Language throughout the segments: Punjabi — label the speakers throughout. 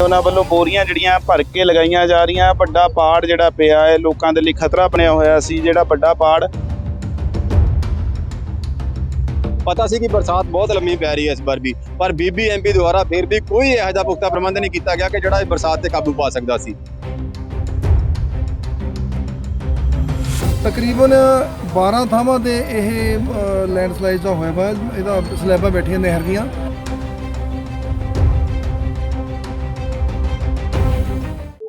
Speaker 1: ਉਹਨਾਂ ਵੱਲੋਂ ਬੋਰੀਆਂ ਜਿਹੜੀਆਂ ਭਰ ਕੇ ਲਗਾਈਆਂ ਜਾ ਰਹੀਆਂ। ਵੱਡਾ ਪਾੜ ਜਿਹੜਾ ਪਿਆ ਹੈ ਲੋਕਾਂ ਦੇ ਲਈ ਖਤਰਾ ਬਣਿਆ ਹੋਇਆ ਸੀ ਜਿਹੜਾ ਵੱਡਾ ਪਾੜ।
Speaker 2: ਪਤਾ ਸੀ ਕਿ ਬਰਸਾਤ ਬਹੁਤ ਲੰਮੀ ਪੈ ਰਹੀ ਹੈ ਇਸ ਵਾਰ ਵੀ ਪਰ ਬੀਬੀਐਮਪੀ ਦੁਆਰਾ ਫਿਰ ਵੀ ਕੋਈ ਇਹੋ ਜਿਹਾ ਪੁਖਤਾ ਪ੍ਰਬੰਧ ਨਹੀਂ ਕੀਤਾ ਗਿਆ ਕਿ ਜਿਹੜਾ ਇਹ ਬਰਸਾਤ ਤੇ ਕਾਬੂ ਪਾ ਸਕਦਾ ਸੀ।
Speaker 3: ਤਕਰੀਬਨ 12 ਥਾਵਾਂ ਤੇ ਇਹ ਲੈਂਡਸਲਾਈਡ ਦਾ ਹੋਇਆ ਵਾ ਇਹਦਾ ਸਲੈਬਾਂ ਬੈਠੀਆਂ ਨਹਿਰ ਦੀਆਂ।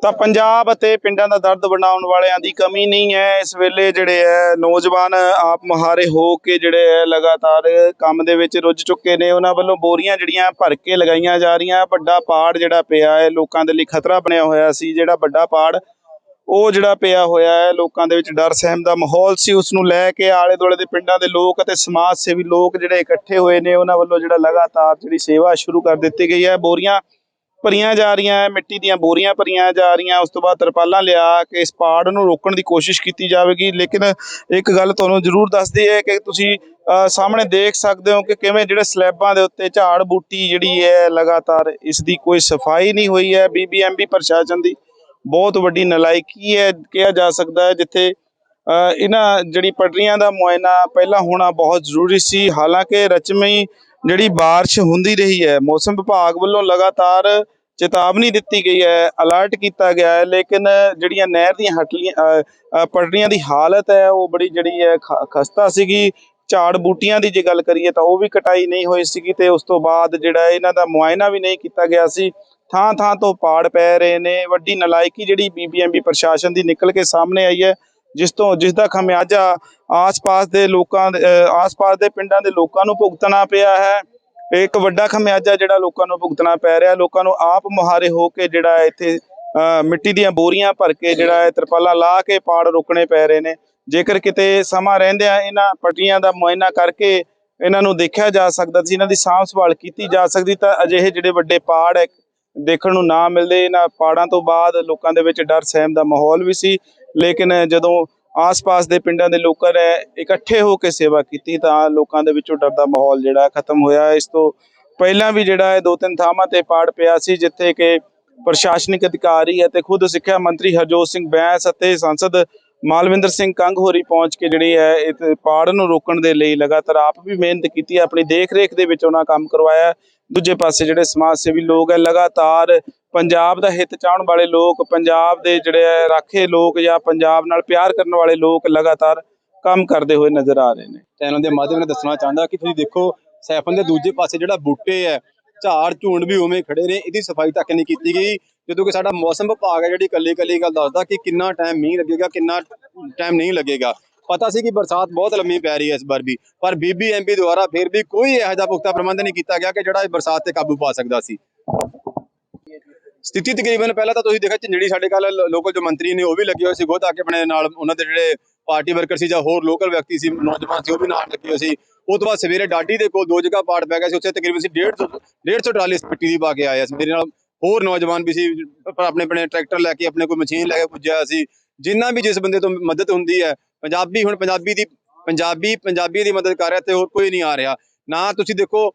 Speaker 1: ਤਾਂ ਪੰਜਾਬ ਅਤੇ ਪਿੰਡਾਂ ਦਾ ਦਰਦ ਬਣਾਉਣ ਵਾਲਿਆਂ ਦੀ ਕਮੀ ਨਹੀਂ ਹੈ। ਇਸ ਵੇਲੇ ਜਿਹੜੇ ਹੈ, ਨੌਜਵਾਨ ਆਪ ਮੁਹਾਰੇ ਹੋ ਕੇ ਜਿਹੜੇ ਹੈ, ਲਗਾਤਾਰ ਕੰਮ ਦੇ ਵਿੱਚ ਰੁੱਝ ਚੁੱਕੇ ਨੇ। ਉਹਨਾਂ ਵੱਲੋਂ ਬੋਰੀਆਂ ਜਿਹੜੀਆਂ ਭਰ ਕੇ ਲਗਾਈਆਂ ਜਾ ਰਹੀਆਂ। ਵੱਡਾ ਪਾੜ ਜਿਹੜਾ ਪਿਆ ਹੈ, ਲੋਕਾਂ ਦੇ ਲਈ ਖਤਰਾ ਬਣਿਆ ਹੋਇਆ ਸੀ। ਜਿਹੜਾ ਵੱਡਾ ਪਾੜ, ਉਹ ਜਿਹੜਾ ਪਿਆ ਹੋਇਆ ਹੈ, ਲੋਕਾਂ ਦੇ ਵਿੱਚ ਡਰ ਸਹਿਮ ਦਾ ਮਾਹੌਲ ਸੀ। ਉਸ ਨੂੰ ਲੈ ਕੇ ਆਲੇ ਦੁਆਲੇ ਦੇ ਪਿੰਡਾਂ ਦੇ ਲੋਕ ਅਤੇ ਸਮਾਜ ਸੇਵੀ ਲੋਕ ਜਿਹੜੇ ਇਕੱਠੇ ਹੋਏ ਨੇ, ਉਹਨਾਂ ਵੱਲੋਂ ਜਿਹੜਾ ਲਗਾਤਾਰ ਜਿਹੜੀ ਸੇਵਾ ਸ਼ੁਰੂ ਕਰ ਦਿੱਤੀ ਗਈ ਹੈ। ਬੋਰੀਆਂ ਭਰੀਆਂ ਜਾ ਰਹੀਆਂ ਮਿੱਟੀ ਦੀਆਂ ਬੋਰੀਆਂ ਭਰੀਆਂ ਜਾ ਰਹੀਆਂ ਉਸ ਤੋਂ ਬਾਅਦ ਤਰਪਾਲਾਂ ਲਿਆ ਕੇ ਇਸ ਪਾੜ ਨੂੰ ਰੋਕਣ ਦੀ ਕੋਸ਼ਿਸ਼ ਕੀਤੀ ਜਾਵੇਗੀ। ਲੇਕਿਨ ਇੱਕ ਗੱਲ ਤੁਹਾਨੂੰ ਜ਼ਰੂਰ ਦੱਸਦੀ ਹੈ ਕਿ ਤੁਸੀਂ ਸਾਹਮਣੇ ਦੇਖ ਸਕਦੇ ਹੋ ਕਿ ਕਿਵੇਂ ਜਿਹੜੇ ਸਲੈਬਾਂ ਦੇ ਉੱਤੇ ਝਾੜ ਬੂਟੀ ਜਿਹੜੀ ਹੈ ਲਗਾਤਾਰ ਇਸ ਦੀ ਕੋਈ ਸਫ਼ਾਈ ਨਹੀਂ ਹੋਈ ਹੈ। ਬੀਬੀਐਮਬੀ ਪ੍ਰਸ਼ਾਸਨ ਦੀ ਬਹੁਤ ਵੱਡੀ ਨਲਾਇਕੀ ਹੈ ਕਿਹਾ ਜਾ ਸਕਦਾ ਹੈ ਜਿੱਥੇ ਅ, ਇਹਨਾਂ ਜਿਹੜੀ ਪਟਰੀਆਂ ਦਾ ਮੁਆਇਨਾ ਪਹਿਲਾਂ ਹੋਣਾ ਬਹੁਤ ਜ਼ਰੂਰੀ ਸੀ। ਹਾਲਾਂਕਿ ਰਚਮਈ ਜਿਹੜੀ بارش ਹੁੰਦੀ ਰਹੀ ਹੈ ਮੌਸਮ ਵਿਭਾਗ ਵੱਲੋਂ ਲਗਾਤਾਰ ਚੇਤਾਵਨੀ ਦਿੱਤੀ ਗਈ ਹੈ ਅਲਰਟ ਕੀਤਾ ਗਿਆ ਹੈ ਲੇਕਿਨ ਜਿਹੜੀਆਂ ਨਹਿਰ ਦੀਆਂ ਹਟਲੀਆਂ ਅ, ਅ, ਪਟੜੀਆਂ ਦੀ ਹਾਲਤ ਹੈ ਉਹ ਬੜੀ ਜਿਹੜੀ ਹੈ ਖ- ਖਸਤਾ ਸੀਗੀ ਝਾੜ ਬੂਟੀਆਂ ਦੀ ਜੇ ਗੱਲ ਕਰੀਏ ਤਾਂ ਉਹ ਵੀ ਕਟਾਈ ਨਹੀਂ ਹੋਈ ਸੀਗੀ ਤੇ ਉਸ ਤੋਂ ਬਾਅਦ ਜਿਹੜਾ ਇਹਨਾਂ ਦਾ ਮੁਆਇਨਾ ਵੀ ਨਹੀਂ ਕੀਤਾ ਗਿਆ ਸੀ ਥਾਂ ਥਾਂ ਤੋਂ ਪਾੜ ਪੈ ਰਹੇ ਨੇ ਵੱਡੀ ਨਲਾਇਕੀ ਜਿਹੜੀ ਬੀਬੀਐਮਬੀ ਪ੍ਰਸ਼ਾਸਨ ਦੀ ਨਿਕਲ ਕੇ ਸਾਹਮਣੇ ਆਈ ਹੈ ਜਿਸ ਤੋਂ ਜਿਸ ਦਾ ਖਮਿਆਜਾ ਆਸ-ਪਾਸ ਦੇ ਲੋਕਾਂ ਦੇ ਅ, ਆਸ-ਪਾਸ ਦੇ ਪਿੰਡਾਂ ਦੇ ਲੋਕਾਂ ਨੂੰ ਭੁਗਤਣਾ ਪਿਆ ਹੈ। ਇੱਕ ਵੱਡਾ ਖਮਿਆਜਾ ਜਿਹੜਾ ਲੋਕਾਂ ਨੂੰ ਭੁਗਤਣਾ ਪੈ ਰਿਹਾ ਲੋਕਾਂ ਨੂੰ ਆਪ ਮੁਹਾਰੇ ਹੋ ਕੇ ਜਿਹੜਾ ਇੱਥੇ ਅ, ਮਿੱਟੀ ਦੀਆਂ ਬੋਰੀਆਂ ਭਰ ਕੇ ਜਿਹੜਾ ਹੈ ਤਰਪਾਲਾਂ ਲਾ ਕੇ ਪਾੜ ਰੋਕਣੇ ਪੈ ਰਹੇ ਨੇ। ਜੇਕਰ ਕਿਤੇ ਸਮਾਂ ਰਹਿੰਦਿਆਂ ਇਹਨਾਂ ਪਟੀਆਂ ਦਾ ਮੁਆਇਨਾ ਕਰਕੇ ਇਹਨਾਂ ਨੂੰ ਦੇਖਿਆ ਜਾ ਸਕਦਾ ਸੀ ਇਹਨਾਂ ਦੀ ਸਾਂਭ ਸੰਭਾਲ ਕੀਤੀ ਜਾ ਸਕਦੀ ਤਾਂ ਅਜਿਹੇ ਜਿਹੜੇ ਵੱਡੇ ਪਾੜ ਹੈ ਦੇਖਣ ਨੂੰ ਨਾ ਮਿਲਦੇ। ਇਹਨਾਂ ਪਾੜਾਂ ਤੋਂ ਬਾਅਦ ਲੋਕਾਂ ਦੇ ਵਿੱਚ ਡਰ ਸਹਿਮ ਦਾ ਮਾਹੌਲ ਵੀ ਸੀ। ਲੇਕਿਨ ਜਦੋਂ ਆਸ-ਪਾਸ ਦੇ ਪਿੰਡਾਂ ਦੇ ਲੋਕਾਂ ਨੇ ਇਕੱਠੇ ਹੋ ਕੇ ਸੇਵਾ ਕੀਤੀ ਤਾਂ ਲੋਕਾਂ ਦੇ ਵਿੱਚੋਂ ਡਰ ਦਾ ਮਾਹੌਲ ਜਿਹੜਾ ਖਤਮ ਹੋਇਆ। ਇਸ ਤੋਂ ਪਹਿਲਾਂ ਵੀ ਜਿਹੜਾ ਹੈ ਦੋ ਤਿੰਨ ਥਾਵਾਂ ਤੇ ਪਾੜ ਪਿਆ ਸੀ, ਜਿੱਥੇ ਕਿ ਪ੍ਰਸ਼ਾਸਨਿਕ ਅਧਿਕਾਰੀ ਅਤੇ ਖੁਦ ਸਿੱਖਿਆ ਮੰਤਰੀ ਹਰਜੋਤ ਸਿੰਘ ਬੈਂਸ ਅਤੇ ਸੰਸਦ ਮਾਲਵਿੰਦਰ ਸਿੰਘ ਕੰਗ ਹੋਰੀ ਪਹੁੰਚ ਕੇ ਜਿਹੜੀ ਹੈ ਇਹ ਪਾੜ ਨੂੰ ਰੋਕਣ ਦੇ ਲਈ ਲਗਾਤਾਰ ਆਪ ਵੀ ਮਿਹਨਤ ਕੀਤੀ ਹੈ ਆਪਣੀ ਦੇਖ-ਰੇਖ ਦੇ ਵਿੱਚ ਉਹਨਾਂ ਕੰਮ ਕਰਵਾਇਆ। ਦੂਜੇ ਪਾਸੇ ਜਿਹੜੇ ਸਮਾਜ ਸੇਵੀ ਲੋਕ ਹੈ, ਲਗਾਤਾਰ ਪੰਜਾਬ ਦਾ ਹਿੱਤ ਚਾਹਣ ਵਾਲੇ ਲੋਕ, ਪੰਜਾਬ ਦੇ ਜਿਹੜੇ ਰਾਖੇ ਲੋਕ ਜਾਂ ਪੰਜਾਬ ਨਾਲ ਪਿਆਰ ਕਰਨ ਵਾਲੇ ਲੋਕ ਲਗਾਤਾਰ ਕੰਮ ਕਰਦੇ ਹੋਏ ਨਜ਼ਰ ਆ ਰਹੇ ਨੇ।
Speaker 2: ਚੈਨਲ ਦੇ ਮਾਧਿਅਮ ਨਾਲ ਦੱਸਣਾ ਚਾਹੁੰਦਾ ਕਿ ਤੁਸੀਂ ਦੇਖੋ, ਸੈਫਨ ਦੇ ਦੂਜੇ ਪਾਸੇ ਜਿਹੜਾ ਬੂਟੇ ਹੈ ਝਾੜ, ਝੂੰਡ ਵੀ ਉਵੇਂ ਖੜੇ ਨੇ, ਇਹਦੀ ਸਫ਼ਾਈ ਤੱਕ ਨਹੀਂ ਕੀਤੀ ਗਈ। ਜਦੋਂ ਕਿ ਸਾਡਾ ਮੌਸਮ ਵਿਭਾਗ ਹੈ ਜਿਹੜੀ ਕੱਲੀ ਕੱਲੀ ਗੱਲ ਦੱਸਦਾ ਕਿ ਕਿੰਨਾ ਟਾਈਮ ਮੀਂਹ ਲੱਗੇਗਾ, ਕਿੰਨਾ ਟਾਈਮ ਨਹੀਂ ਲੱਗੇਗਾ। ਪਤਾ ਸੀ ਕਿ ਬਰਸਾਤ ਬਹੁਤ ਲੰਮੀ ਪੈ ਰਹੀ ਹੈ ਇਸ ਵਾਰ ਵੀ, ਪਰ ਬੀਬੀਐਮਪੀ ਦੁਆਰਾ ਫਿਰ ਵੀ ਕੋਈ ਇਹੋ ਜਿਹਾ ਪੁਖਤਾ ਪ੍ਰਬੰਧ ਨਹੀਂ ਕੀਤਾ ਗਿਆ ਕਿ ਜਿਹੜਾ ਇਹ ਬਰਸਾਤ ਤੇ ਕਾਬੂ ਪਾ ਸਕਦਾ ਸੀ। ਸਥਿਤੀ ਤਕਰੀਬਨ ਪਹਿਲਾਂ ਤਾਂ ਤੁਸੀਂ ਦੇਖਿਆ ਝੰਜੜੀ ਸਾਡੇ ਕੱਲ ਲੋਕਲ ਜੋ ਮੰਤਰੀ ਨੇ ਉਹ ਵੀ ਲੱਗੇ ਹੋਏ ਸੀ ਖੁਦ ਆ ਕੇ ਆਪਣੇ ਨਾਲ ਉਹਨਾਂ ਦੇ ਜਿਹੜੇ ਪਾਰਟੀ ਵਰਕਰ ਸੀ ਜਾਂ ਹੋਰ ਲੋਕਲ ਵਿਅਕਤੀ ਸੀ, ਨੌਜਵਾਨ ਸੀ, ਉਹ ਵੀ ਨਾਲ ਲੱਗੇ ਹੋਏ ਸੀ। ਉਹ ਤੋਂ ਬਾਅਦ ਸਵੇਰੇ ਡਾਡੀ ਦੇ ਕੋਲ ਦੋ ਜਗ੍ਹਾ ਪਾੜ ਪੈ ਗਿਆ ਸੀ, ਉੱਥੇ ਤਕਰੀਬਨ ਸੀ 150 150 ਟਰਾਲੀ ਮਿੱਟੀ ਦੀ ਪਾ ਕੇ ਆਇਆ ਸੀ ਮੇਰੇ ਨਾਲ ਹੋਰ ਨੌਜਵਾਨ ਵੀ ਸੀ ਆਪਣੇ ਆਪਣੇ ਟਰੈਕਟਰ ਲੈ ਕੇ, ਆਪਣੇ ਕੋਈ ਮਸ਼ੀਨ ਲੈ ਕੇ ਪੁੱਜਿਆ ਸੀ। ਜਿੰਨਾ ਵੀ ਜਿਸ ਬੰਦੇ ਤੋਂ ਮਦਦ ਹੁੰਦੀ ਹੈ, ਪੰਜਾਬੀ, ਹੁਣ ਪੰਜਾਬੀ ਦੀ, ਪੰਜਾਬੀ ਪੰਜਾਬੀ ਦੀ ਮਦਦ ਕਰ ਰਿਹਾ ਤੇ ਹੋਰ ਕੋਈ ਨਹੀਂ ਆ ਰਿਹਾ। ਨਾ ਤੁਸੀਂ ਦੇਖੋ,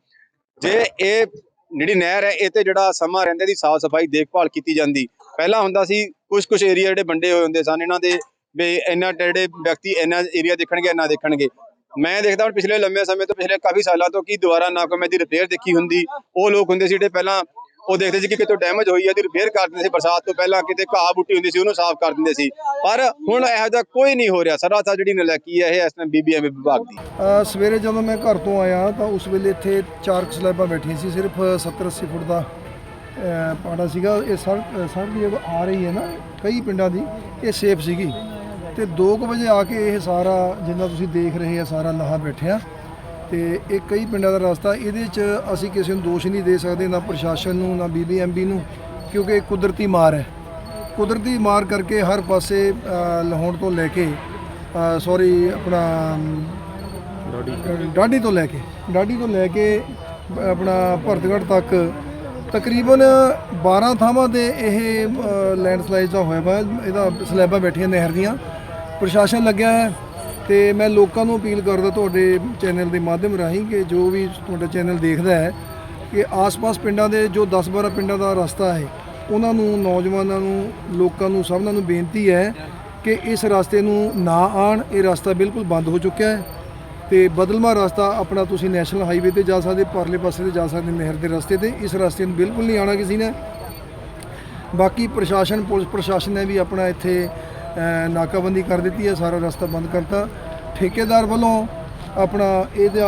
Speaker 2: ਜੇ ਇਹ ਜਿਹੜੀ ਨਹਿਰ ਹੈ, ਇਹ ਤੇ ਜਿਹੜਾ ਸਮਾਂ ਰਹਿੰਦੇ ਦੀ ਸਾਫ਼ ਸਫ਼ਾਈ, ਦੇਖਭਾਲ ਕੀਤੀ ਜਾਂਦੀ। ਪਹਿਲਾਂ ਹੁੰਦਾ ਸੀ ਕੁਝ ਕੁਝ ਏਰੀਆ ਜਿਹੜੇ ਵੰਡੇ ਹੋਏ ਹੁੰਦੇ ਸਨ, ਇਹਨਾਂ ਦੇ ਵੀ ਇਹਨਾਂ ਜਿਹੜੇ ਵਿਅਕਤੀ ਇਹਨਾਂ ਏਰੀਆ ਦੇਖਣਗੇ ਨਾ ਦੇਖਣਗੇ। ਮੈਂ ਦੇਖਦਾ ਹੁਣ ਪਿਛਲੇ ਲੰਮੇ ਸਮੇਂ ਤੋਂ, ਪਿਛਲੇ ਕਾਫੀ ਸਾਲਾਂ ਤੋਂ ਕੀ ਦੁਬਾਰਾ ਨਾ ਕੋਈ ਮੈਂ ਦੀ ਰਿਪੇਅਰ ਦੇਖੀ ਹੁੰਦੀ। ਉਹ ਲੋਕ ਹੁੰਦੇ ਸੀ ਜਿਹੜੇ ਪਹਿਲਾਂ ਉਹ ਦੇਖਦੇ ਸੀ ਕਿ ਕਿਤੋਂ ਡੈਮੇਜ ਹੋਈ ਹੈ ਦੀ ਰਿਪੇਅਰ ਕਰ ਦਿੰਦੇ ਸੀ ਬਰਸਾਤ ਤੋਂ ਪਹਿਲਾਂ ਕਿਤੇ ਘਾਹ ਬੂਟੀ ਹੁੰਦੀ ਸੀ ਉਹਨੂੰ ਸਾਫ਼ ਕਰ ਦਿੰਦੇ ਸੀ। ਪਰ ਹੁਣ ਇਹੋ ਜਿਹਾ ਕੋਈ ਨਹੀਂ ਹੋ ਰਿਹਾ। ਸਰਾਸਰ ਜਿਹੜੀ ਨਲਾਇਕੀ ਹੈ ਇਹ ਇਸ ਟਾਈਮ ਬੀਬੀਐਮ ਵਿਭਾਗ ਦੀ।
Speaker 3: ਸਵੇਰੇ ਜਦੋਂ ਮੈਂ ਘਰ ਤੋਂ ਆਇਆ ਤਾਂ ਉਸ ਵੇਲੇ ਇੱਥੇ ਚਾਰ ਸਲੈਬਾਂ ਬੈਠੀਆਂ ਸੀ, ਸਿਰਫ 70 80 ਫੁੱਟ ਦਾ ਪਾੜਾ ਸੀਗਾ। ਇਹ ਸੜਕ ਸੜਕ ਜਦੋਂ ਆ ਰਹੀ ਹੈ ਨਾ, ਕਈ ਪਿੰਡਾਂ ਦੀ, ਇਹ ਸੇਫ ਸੀਗੀ। ਤੇ 2 ਵਜੇ ਆ ਕੇ ਇਹ ਸਾਰਾ, ਜਿੰਨਾ ਤੁਸੀਂ ਦੇਖ ਰਹੇ ਆ, ਸਾਰਾ ਲਾਹਾ ਬੈਠਿਆ। ਤੇ ਇਹ ਕਈ ਪਿੰਡਾਂ ਦਾ ਰਸਤਾ ਇਹਦੇ 'ਚ ਅਸੀਂ ਕਿਸੇ ਨੂੰ ਦੋਸ਼ ਨਹੀਂ ਦੇ ਸਕਦੇ ਨਾ ਪ੍ਰਸ਼ਾਸਨ ਨੂੰ ਨਾ ਬੀਬੀਐਮਬੀ ਨੂੰ ਕਿਉਂਕਿ ਇਹ ਕੁਦਰਤੀ ਮਾਰ ਹੈ। ਕੁਦਰਤੀ ਮਾਰ ਕਰਕੇ ਹਰ ਪਾਸੇ ਅ, ਲਾਹੌਰ ਤੋਂ ਲੈ ਕੇ ਸੌਰੀ ਆਪਣਾ ਡਾਢੀ। ਤੋਂ ਲੈ ਕੇ ਡਾਢੀ ਤੋਂ ਲੈ ਕੇ ਆਪਣਾ ਭਰਤਗੜ੍ਹ ਤੱਕ ਤਕਰੀਬਨ 12 ਥਾਵਾਂ ਤੇ ਇਹ ਲੈਂਡਸਲਾਈਡ ਦਾ ਹੋਇਆ ਵਾ ਇਹਦਾ ਸਲੈਬਾਂ ਬੈਠੀਆਂ ਨਹਿਰ ਦੀਆਂ। ਪ੍ਰਸ਼ਾਸਨ ਲੱਗਿਆ ਹੈ। ਤੇ ਮੈਂ ਲੋਕਾਂ ਨੂੰ ਅਪੀਲ ਕਰਦਾ ਤੁਹਾਡੇ ਚੈਨਲ ਦੇ ਮਾਧਿਅਮ ਰਾਹੀਂ ਕਿ ਜੋ ਵੀ ਤੁਹਾਡਾ ਚੈਨਲ ਦੇਖਦਾ ਹੈ, ਕਿ ਆਸ-ਪਾਸ ਪਿੰਡਾਂ ਦੇ ਜੋ 10-12 ਪਿੰਡਾਂ ਦਾ ਰਸਤਾ ਹੈ, ਉਹਨਾਂ ਨੂੰ, ਨੌਜਵਾਨਾਂ ਨੂੰ, ਲੋਕਾਂ ਨੂੰ, ਸਭਨਾਂ ਨੂੰ ਬੇਨਤੀ ਹੈ ਕਿ ਇਸ ਰਸਤੇ ਨੂੰ ਨਾ ਆਣ ਇਹ ਰਸਤਾ ਬਿਲਕੁਲ ਬੰਦ ਹੋ ਚੁੱਕਿਆ ਹੈ ਤੇ ਬਦਲਮਾ ਰਸਤਾ ਆਪਣਾ ਤੁਸੀਂ ਨੈਸ਼ਨਲ ਹਾਈਵੇ ਤੇ ਜਾ ਸਕਦੇ, ਪਰਲੇ ਪਾਸੇ ਤੇ ਜਾ ਸਕਦੇ, ਨਹਿਰ ਦੇ ਰਸਤੇ ਤੇ। ਇਸ ਰਸਤੇ ਨੂੰ ਬਿਲਕੁਲ ਨਹੀਂ ਆਣਾ ਕਿਸੇ ਨੇ। ਬਾਕੀ ਪ੍ਰਸ਼ਾਸਨ, ਪੁਲਿਸ ਪ੍ਰਸ਼ਾਸਨ ਨੇ ਵੀ ਆਪਣਾ ਇੱਥੇ ਨਾਕਾਬੰਦੀ ਕਰ ਦਿੱਤੀ ਹੈ, ਸਾਰਾ ਰਸਤਾ ਬੰਦ ਕਰਤਾ। ਠੇਕੇਦਾਰ ਵੱਲੋਂ ਆਪਣਾ ਇਹਦਾ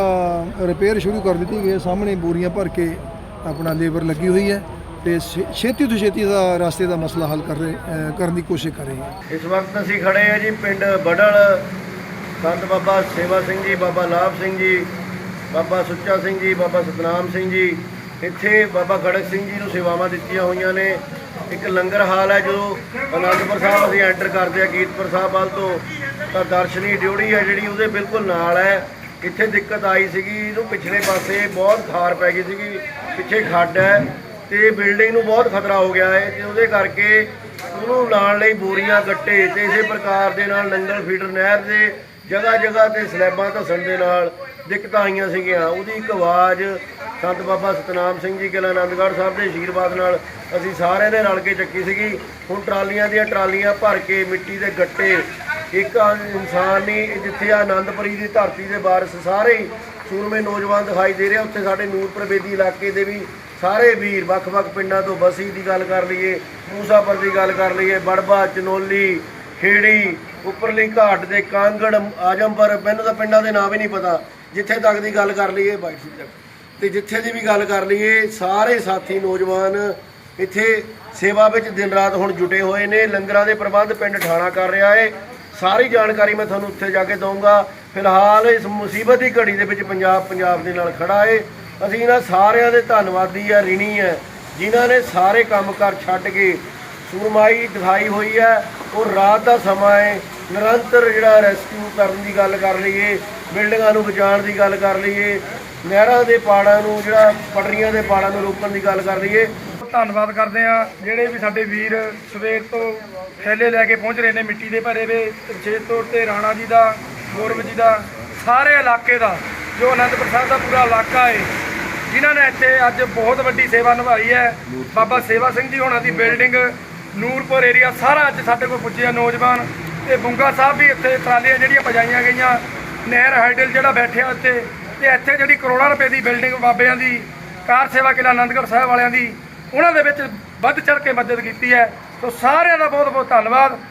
Speaker 3: ਰਿਪੇਅਰ ਸ਼ੁਰੂ ਕਰ ਦਿੱਤੀ ਗਈ ਹੈ। ਸਾਹਮਣੇ ਬੋਰੀਆਂ ਭਰ ਕੇ ਆਪਣਾ ਲੇਬਰ ਲੱਗੀ ਹੋਈ ਹੈ ਤੇ ਛੇ- ਛੇਤੀ ਤੋਂ ਛੇਤੀ ਦਾ ਰਸਤੇ ਦਾ ਮਸਲਾ ਹੱਲ ਕਰ ਰਹੇ ਕਰਨ ਦੀ ਕੋਸ਼ਿਸ਼ ਕਰ ਰਹੇ ਹਾਂ।
Speaker 4: ਇਸ ਵਕਤ ਅਸੀਂ ਖੜੇ ਹਾਂ ਜੀ ਪਿੰਡ ਬੜਲ ਸੰਤ ਬਾਬਾ ਸੇਵਾ ਸਿੰਘ ਜੀ, ਬਾਬਾ ਲਾਭ ਸਿੰਘ ਜੀ, ਬਾਬਾ ਸੁੱਚਾ ਸਿੰਘ ਜੀ, ਬਾਬਾ ਸਤਨਾਮ ਸਿੰਘ ਜੀ। ਇੱਥੇ ਬਾਬਾ ਖੜਕ ਸਿੰਘ ਜੀ ਨੂੰ ਸੇਵਾਵਾਂ ਦਿੱਤੀਆਂ ਹੋਈਆਂ ਨੇ। ਇੱਕ ਲੰਗਰ ਹਾਲ ਹੈ ਜੋ ਅਨੰਦਪੁਰ ਸਾਹਿਬ ਅਸੀਂ ਐਂਟਰ ਕਰਦੇ ਆ ਕੀਰਤਪੁਰ ਸਾਹਿਬ ਵੱਲ ਤੋਂ। ਤਾਂ ਦਰਸ਼ਨੀ ਡਿਊਟੀ ਹੈ ਜਿਹੜੀ ਉਹਦੇ ਬਿਲਕੁਲ ਨਾਲ ਹੈ। ਇੱਥੇ ਦਿੱਕਤ ਆਈ ਸੀਗੀ, ਇਹਨੂੰ ਪਿਛਲੇ ਪਾਸੇ ਬਹੁਤ ਖਾਰ ਪੈ ਗਈ ਸੀਗੀ, ਪਿੱਛੇ ਖੱਡ ਹੈ ਤੇ ਬਿਲਡਿੰਗ ਨੂੰ ਬਹੁਤ ਖਤਰਾ ਹੋ ਗਿਆ ਹੈ ਤੇ ਉਹਦੇ ਕਰਕੇ ਉਹਨੂੰ ਲਾਉਣ ਲਈ ਬੋਰੀਆਂ, ਗੱਟੇ ਤੇ ਇਸੇ ਪ੍ਰਕਾਰ ਦੇ ਨਾਲ ਲੰਗਰ ਫੀਡਰ ਨਹਿਰ ਦੇ ਜਗ੍ਹਾ ਜਗ੍ਹਾ ਤੇ ਸਲੈਬਾਂ ਧੱਸਣ ਦੇ ਨਾਲ ਦਿੱਕਤਾਂ ਆਈਆਂ ਸੀਗੀਆਂ। ਉਹਦੀ ਇੱਕ ਆਵਾਜ਼ ਸੰਤ ਬਾਬਾ ਸਤਨਾਮ ਸਿੰਘ ਜੀ ਕਿਲਾ ਆਨੰਦਗੜ੍ਹ ਸਾਹਿਬ ਦੇ ਆਸ਼ੀਰਵਾਦ ਨਾਲ ਅਸੀਂ ਸਾਰਿਆਂ ਨੇ ਰਲ ਕੇ ਚੱਕੀ ਸੀਗੀ। ਹੁਣ ਟਰਾਲੀਆਂ ਦੀਆਂ ਟਰਾਲੀਆਂ ਭਰ ਕੇ ਮਿੱਟੀ ਦੇ ਗੱਟੇ, ਇੱਕ ਇਨਸਾਨ ਨਹੀਂ ਜਿੱਥੇ ਆ ਆਨੰਦਪੁਰੀ ਦੀ ਧਰਤੀ ਦੇ ਵਾਰਸ ਸਾਰੇ ਹੀ ਸੂਰਮੇ ਨੌਜਵਾਨ ਦਿਖਾਈ ਦੇ ਰਹੇ ਉੱਥੇ ਸਾਡੇ ਨੂਰਪੁਰ ਬੇਦੀ ਇਲਾਕੇ ਦੇ ਵੀ ਸਾਰੇ ਵੀਰ ਵੱਖ-ਵੱਖ ਪਿੰਡਾਂ ਤੋਂ ਬਸੀ ਦੀ ਗੱਲ ਕਰ ਲਈਏ, ਮੂਸਾਪੁਰ ਦੀ ਗੱਲ ਕਰ ਲਈਏ, ਬੜਬਾ, ਚਨੋਲੀ, ਖੇੜੀ ਉੱਪਰਲੀ ਘਾਟ ਦੇ ਕਾਂਗੜ, ਆਜਮਪੁਰ, ਮੈਨੂੰ ਤਾਂ ਪਿੰਡਾਂ ਦੇ ਨਾਮ ਹੀ ਨਹੀਂ ਪਤਾ। ਜਿੱਥੇ ਤੱਕ ਦੀ ਗੱਲ ਕਰ ਲਈਏ ਬਾਈ ਜੀ ਤੱਕ। ਤੇ ਜਿੱਥੇ ਦੀ ਵੀ ਗੱਲ ਕਰ ਲਈਏ, ਸਾਰੇ ਸਾਥੀ ਨੌਜਵਾਨ ਇੱਥੇ ਸੇਵਾ ਵਿੱਚ ਦਿਨ ਰਾਤ ਹੁਣ ਜੁਟੇ ਹੋਏ ਨੇ। ਲੰਗਰਾਂ ਦੇ ਪ੍ਰਬੰਧ ਪਿੰਡ ਠਾਣਾ ਕਰ ਰਿਹਾ ਹੈ ਸਾਰੀ ਜਾਣਕਾਰੀ ਮੈਂ ਤੁਹਾਨੂੰ ਉੱਥੇ ਜਾ ਕੇ ਦਊਂਗਾ। ਫਿਲਹਾਲ ਇਸ ਮੁਸੀਬਤ ਦੀ ਘੜੀ ਦੇ ਵਿੱਚ ਪੰਜਾਬ ਪੰਜਾਬ ਦੇ ਨਾਲ ਖੜਾ ਹੈ ਅਸੀਂ ਇਹਨਾਂ ਸਾਰਿਆਂ ਦੇ ਧੰਨਵਾਦੀ ਆ, ਰਿਣੀ ਹੈ ਜਿਨ੍ਹਾਂ ਨੇ ਸਾਰੇ ਕੰਮਕਾਰ ਛੱਡ ਕੇ ਸੁਰਮਾਈ ਦਿਖਾਈ ਹੋਈ ਹੈ। ਉਹ ਰਾਤ ਦਾ ਸਮਾਂ ਹੈ। ਨਿਰੰਤਰ ਜਿਹੜਾ ਰੈਸਕਿਊ ਕਰਨ ਦੀ ਗੱਲ ਕਰ ਲਈਏ, ਬਿਲਡਿੰਗਾਂ ਨੂੰ ਬਚਾਉਣ ਦੀ ਗੱਲ ਕਰ ਲਈਏ, ਨਹਿਰਾਂ ਦੇ ਪਾੜਾਂ ਨੂੰ, ਜਿਹੜਾ ਪਟਰੀਆਂ ਦੇ ਪਾੜਾਂ ਨੂੰ ਰੋਕਣ ਦੀ ਗੱਲ ਕਰ ਲਈਏ।
Speaker 5: ਧੰਨਵਾਦ ਕਰਦੇ ਆ ਜਿਹੜੇ ਵੀ ਸਾਡੇ ਵੀਰ ਸਵੇਰ ਤੋਂ ਥੈਲੇ ਲੈ ਕੇ ਪਹੁੰਚ ਰਹੇ ਨੇ ਮਿੱਟੀ ਦੇ ਭਰੇ ਵੇ ਵਿਸ਼ੇਸ਼ ਤੌਰ ਤੇ ਰਾਣਾ ਜੀ ਦਾ, ਗੌਰਵ ਜੀ ਦਾ, ਸਾਰੇ ਇਲਾਕੇ ਦਾ, ਜੋ ਅਨੰਦਪੁਰ ਸਾਹਿਬ ਦਾ ਪੂਰਾ ਇਲਾਕਾ ਹੈ, ਜਿਨ੍ਹਾਂ ਨੇ ਇੱਥੇ ਅੱਜ ਬਹੁਤ ਵੱਡੀ ਸੇਵਾ ਨਿਭਾਈ ਹੈ। ਬਾਬਾ ਸੇਵਾ ਸਿੰਘ ਜੀ ਹੋਣਾ ਦੀ ਬਿਲਡਿੰਗ ਨੂਰਪੁਰ ਏਰੀਆ ਸਾਰਾ ਅੱਜ ਸਾਡੇ ਕੋਲ ਪੁੱਜਿਆ ਨੌਜਵਾਨ ਤੇ ਬੁੰਗਾ ਸਾਹਿਬ ਵੀ ਇੱਥੇ ਟਰਾਲੀਆਂ ਜਿਹੜੀਆਂ ਪਜਾਈਆਂ ਗਈਆਂ, ਨਹਿਰ ਹੈਡਲ ਜਿਹੜਾ ਬੈਠਿਆ ਇੱਥੇ ਤੇ ਇੱਥੇ ਜਿਹੜੀ ਕਰੋੜਾਂ ਰੁਪਏ ਦੀ ਬਿਲਡਿੰਗ ਬਾਬਿਆਂ ਦੀ, ਕਾਰ ਸੇਵਾ ਕਿਲਾ ਆਨੰਦਗੜ੍ਹ ਸਾਹਿਬ ਵਾਲਿਆਂ ਦੀ, ਉਹਨਾਂ ਦੇ ਵਿੱਚ ਵੱਧ ਚੜ ਕੇ ਮਦਦ ਕੀਤੀ ਹੈ। ਸੋ ਸਾਰਿਆਂ ਦਾ ਬਹੁਤ ਬਹੁਤ ਧੰਨਵਾਦ।